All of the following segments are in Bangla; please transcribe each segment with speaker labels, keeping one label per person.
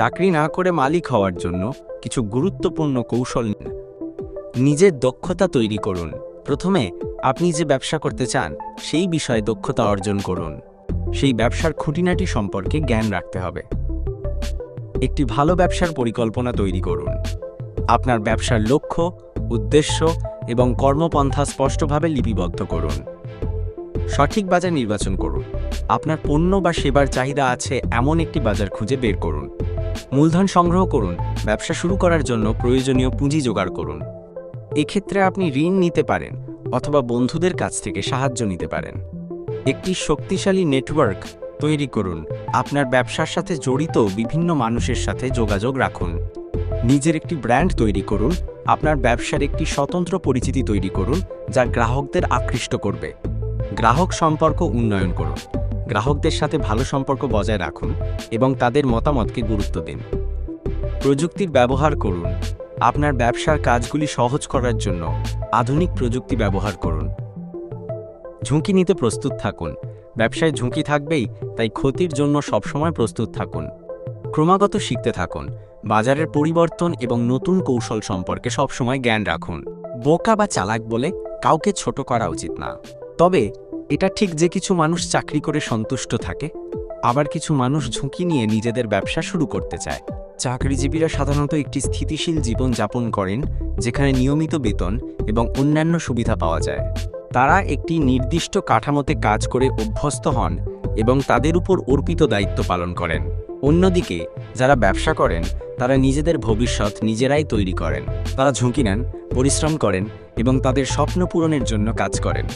Speaker 1: চাকরি না করে মালিক হওয়ার জন্য কিছু গুরুত্বপূর্ণ কৌশল নিন। নিজের দক্ষতা তৈরি করুন। প্রথমে আপনি যে ব্যবসা করতে চান, সেই বিষয়ে দক্ষতা অর্জন করুন। সেই ব্যবসার খুঁটিনাটি সম্পর্কে জ্ঞান রাখতে হবে। একটি ভালো ব্যবসার পরিকল্পনা তৈরি করুন। আপনার ব্যবসার লক্ষ্য, উদ্দেশ্য এবং কর্মপন্থা স্পষ্টভাবে লিপিবদ্ধ করুন। সঠিক বাজার নির্বাচন করুন। আপনার পণ্য বা সেবার চাহিদা আছে এমন একটি বাজার খুঁজে বের করুন। মূলধন সংগ্রহ করুন, ব্যবসা শুরু করার জন্য প্রয়োজনীয় পুঁজি জোগাড় করুন। এক্ষেত্রে আপনি ঋণ নিতে পারেন অথবা বন্ধুদের কাছ থেকে সাহায্য নিতে পারেন। একটি শক্তিশালী নেটওয়ার্ক তৈরি করুন, আপনার ব্যবসার সাথে জড়িত বিভিন্ন মানুষের সাথে যোগাযোগ রাখুন। নিজের একটি ব্র্যান্ড তৈরি করুন, আপনার ব্যবসার একটি স্বতন্ত্র পরিচিতি তৈরি করুন, যা গ্রাহকদের আকৃষ্ট করবে। গ্রাহক সম্পর্ক উন্নয়ন করুন। গ্রাহকদের সাথে ভালো সম্পর্ক বজায় রাখুন এবং তাদের মতামতকে গুরুত্ব দিন। প্রযুক্তির ব্যবহার করুন। আপনার ব্যবসার কাজগুলি সহজ করার জন্য আধুনিক প্রযুক্তি ব্যবহার করুন। ঝুঁকি নিতে প্রস্তুত থাকুন। ব্যবসায় ঝুঁকি থাকবেই, তাই ক্ষতির জন্য সবসময় প্রস্তুত থাকুন। ক্রমাগত শিখতে থাকুন। বাজারের পরিবর্তন এবং নতুন কৌশল সম্পর্কে সবসময় জ্ঞান রাখুন। বোকা বা চালাক বলে কাউকে ছোট করা উচিত না। তবে এটা ঠিক যে কিছু মানুষ চাকরি করে সন্তুষ্ট থাকে, আবার কিছু মানুষ ঝুঁকি নিয়ে নিজেদের ব্যবসা শুরু করতে চায়। চাকরিজীবীরা সাধারণত একটি স্থিতিশীল জীবন যাপন করেন, যেখানে নিয়মিত বেতন এবং অন্যান্য সুবিধা পাওয়া যায়। তারা একটি নির্দিষ্ট কাঠামোতে কাজ করে অভ্যস্ত হন এবং তাদের উপর অর্পিত দায়িত্ব পালন করেন। অন্যদিকে, যারা ব্যবসা করেন, তারা নিজেদের ভবিষ্যৎ নিজেরাই তৈরি করেন। তারা ঝুঁকি নেন, পরিশ্রম করেন এবং তাদের স্বপ্ন পূরণের জন্য কাজ করেন।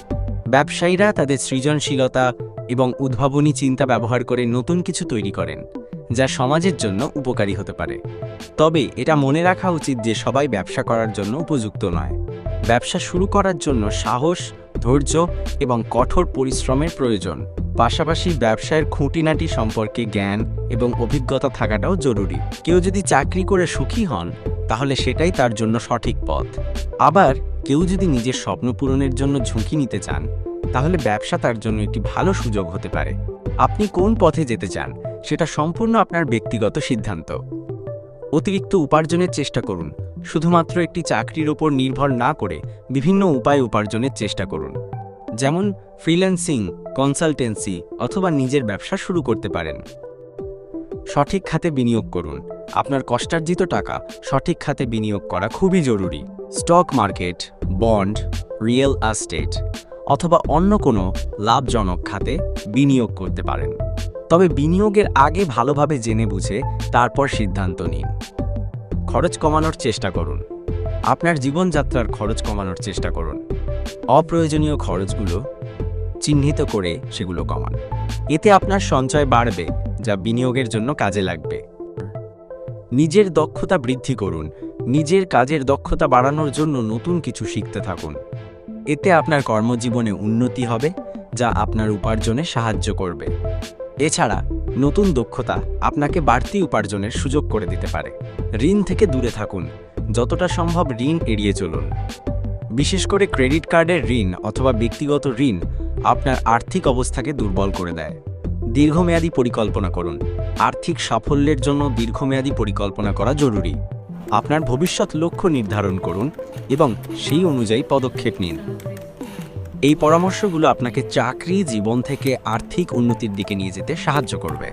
Speaker 1: ব্যবসায়ীরা তাদের সৃজনশীলতা এবং উদ্ভাবনী চিন্তা ব্যবহার করে নতুন কিছু তৈরি করেন, যা সমাজের জন্য উপকারী হতে পারে। তবে এটা মনে রাখা উচিত যে সবাই ব্যবসা করার জন্য উপযুক্ত নয়। ব্যবসা শুরু করার জন্য সাহস, ধৈর্য এবং কঠোর পরিশ্রমের প্রয়োজন। পাশাপাশি ব্যবসায়ের খুঁটিনাটি সম্পর্কে জ্ঞান এবং অভিজ্ঞতা থাকাটাও জরুরি। কেউ যদি চাকরি করে সুখী হন, তাহলে সেটাই তার জন্য সঠিক পথ। আবার কেউ যদি নিজের স্বপ্ন পূরণের জন্য ঝুঁকি নিতে চান, তাহলে ব্যবসা তার জন্য একটি ভালো সুযোগ হতে পারে। আপনি কোন পথে যেতে চান, সেটা সম্পূর্ণ আপনার ব্যক্তিগত সিদ্ধান্ত। অতিরিক্ত উপার্জনের চেষ্টা করুন, শুধুমাত্র একটি চাকরির ওপর নির্ভর না করে বিভিন্ন উপায় উপার্জনের চেষ্টা করুন। যেমন ফ্রিল্যান্সিং, কনসালটেন্সি অথবা নিজের ব্যবসা শুরু করতে পারেন। সঠিক খাতে বিনিয়োগ করুন আপনার কষ্টার্জিত টাকা সঠিক খাতে বিনিয়োগ করা খুবই জরুরি। Stock market, bond, real estate অথবা অন্য কোনো লাভজনক খাতে বিনিয়োগ করতে পারেন। তবে বিনিয়োগের আগে ভালোভাবে জেনে বুঝে তারপর সিদ্ধান্ত নিন। খরচ কমানোর চেষ্টা করুন। আপনার জীবনযাত্রার খরচ কমানোর চেষ্টা করুন। অপ্রয়োজনীয় খরচগুলো চিহ্নিত করে সেগুলো কমান। এতে আপনার সঞ্চয় বাড়বে, যা বিনিয়োগের জন্য কাজে লাগবে। নিজের দক্ষতা বৃদ্ধি করুন। নিজের কাজের দক্ষতা বাড়ানোর জন্য নতুন কিছু শিখতে থাকুন। এতে আপনার কর্মজীবনে উন্নতি হবে, যা আপনার উপার্জনে সাহায্য করবে। এছাড়া, নতুন দক্ষতা আপনাকে বাড়তি উপার্জনের সুযোগ করে দিতে পারে। ঋণ থেকে দূরে থাকুন, যতটা সম্ভব ঋণ এড়িয়ে চলুন। বিশেষ করে ক্রেডিট কার্ডের ঋণ অথবা ব্যক্তিগত ঋণ আপনার আর্থিক অবস্থাকে দুর্বল করে দেয়। দীর্ঘমেয়াদী পরিকল্পনা করুন। আর্থিক সাফল্যের জন্য দীর্ঘমেয়াদী পরিকল্পনা করা জরুরি। আপনার ভবিষ্যৎ লক্ষ্য নির্ধারণ করুন এবং সেই অনুযায়ী পদক্ষেপ নিন। এই পরামর্শগুলো আপনাকে চাকরি, জীবন থেকে আর্থিক উন্নতির দিকে নিয়ে যেতে সাহায্য করবে।